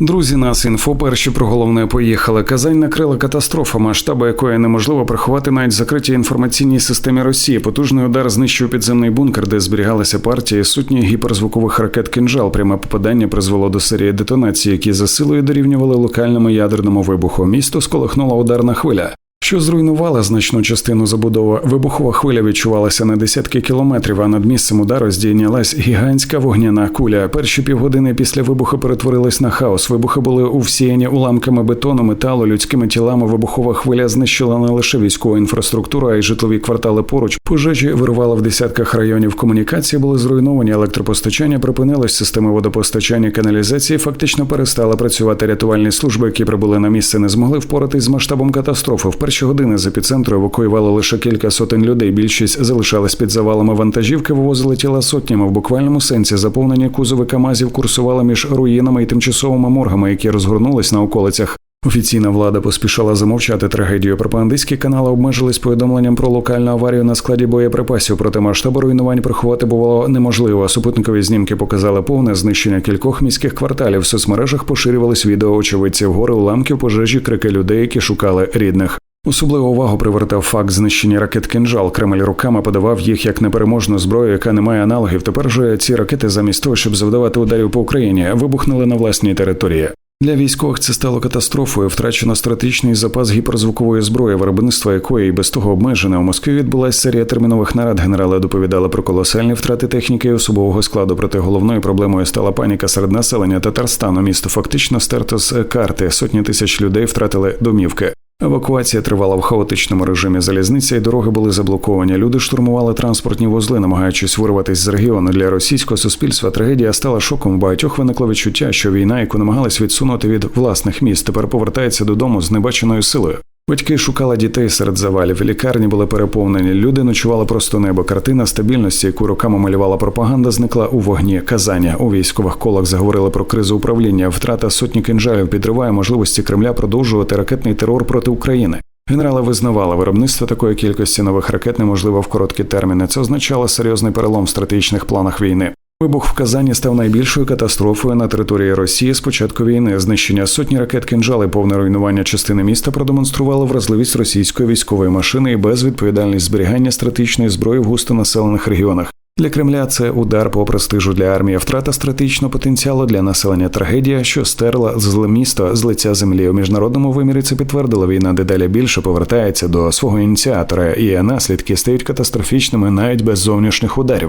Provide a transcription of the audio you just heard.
Друзі, нас інфо перші про головне поїхали. Казань накрила катастрофа, масштаби якої неможливо приховати навіть закритій інформаційній системі Росії. Потужний удар знищив підземний бункер, де зберігалися партії сотні гіперзвукових ракет «Кинжал». Пряме попадання призвело до серії детонацій, які за силою дорівнювали локальному ядерному вибуху. Місто сколихнула ударна хвиля. Що зруйнувала значну частину забудови, вибухова хвиля відчувалася на десятки кілометрів, а над місцем удару здійнялась гігантська вогняна куля. Перші півгодини після вибуху перетворились на хаос. Вибухи були увсіяні уламками бетону, металу, людськими тілами. Вибухова хвиля знищила не лише військову інфраструктуру, а й житлові квартали поруч. Пожежі вирували в десятках районів. Комунікації були зруйновані, електропостачання припинилось, системи водопостачання каналізації фактично перестали працювати. Рятувальні служби, які прибули на місце, не змогли впоратись з масштабом катастрофи. В перші години з епіцентру евакуювали лише кілька сотень людей. Більшість залишались під завалами вантажівки, вивозили тіла сотнями. В буквальному сенсі заповнені кузови Камазів курсували між руїнами і тимчасовими моргами, які розгорнулись на околицях. Офіційна влада поспішала замовчати трагедію. Пропагандистські канали обмежились повідомленням про локальну аварію на складі боєприпасів. Проте масштабу руйнувань приховати було неможливо. Супутникові знімки показали повне знищення кількох міських кварталів. В соцмережах поширювались відео очевидців гори уламків пожежі, крики людей, які шукали рідних. Особливу увагу привертав факт знищення ракет «Кинжал». Кремль руками подавав їх як непереможну зброю, яка не має аналогів. Тепер же ці ракети, замість того, щоб завдавати ударів по Україні, вибухнули на власній території. Для військових це стало катастрофою. Втрачено стратегічний запас гіперзвукової зброї, виробництва якої і без того обмежене. У Москві відбулася серія термінових нарад. Генерали доповідали про колосальні втрати техніки і особового складу. Проте головною проблемою стала паніка серед населення Татарстану. Місто фактично стерто з карти. Сотні тисяч людей втратили домівки. Евакуація тривала в хаотичному режимі. Залізниця і дороги були заблоковані. Люди штурмували транспортні вузли, намагаючись вирватися з регіону. Для російського суспільства трагедія стала шоком. Багатьох виникло відчуття, що війна, яку намагались відсунути від власних міст, тепер повертається додому з небаченою силою. Батьки шукали дітей серед завалів. Лікарні були переповнені. Люди ночували просто небо. Картина стабільності, яку роками малювала пропаганда, зникла у вогні. Казання у військових колах заговорили про кризу управління. Втрата сотні кинжалів підриває можливості Кремля продовжувати ракетний терор проти України. Генерали визнавали, виробництво такої кількості нових ракет неможливо в короткі терміни. Це означало серйозний перелом в стратегічних планах війни. Вибух в Казані став найбільшою катастрофою на території Росії з початку війни. Знищення сотні ракет кинжали, повне руйнування частини міста продемонструвало вразливість російської військової машини і безвідповідальність зберігання стратегічної зброї в густонаселених регіонах. Для Кремля це удар по престижу для армії, втрата стратегічного потенціалу для населення. Трагедія, що стерла зле місто з лиця землі. У міжнародному вимірі це підтвердила війна, дедалі більше повертається до свого ініціатора, і наслідки стають катастрофічними навіть без зовнішніх ударів.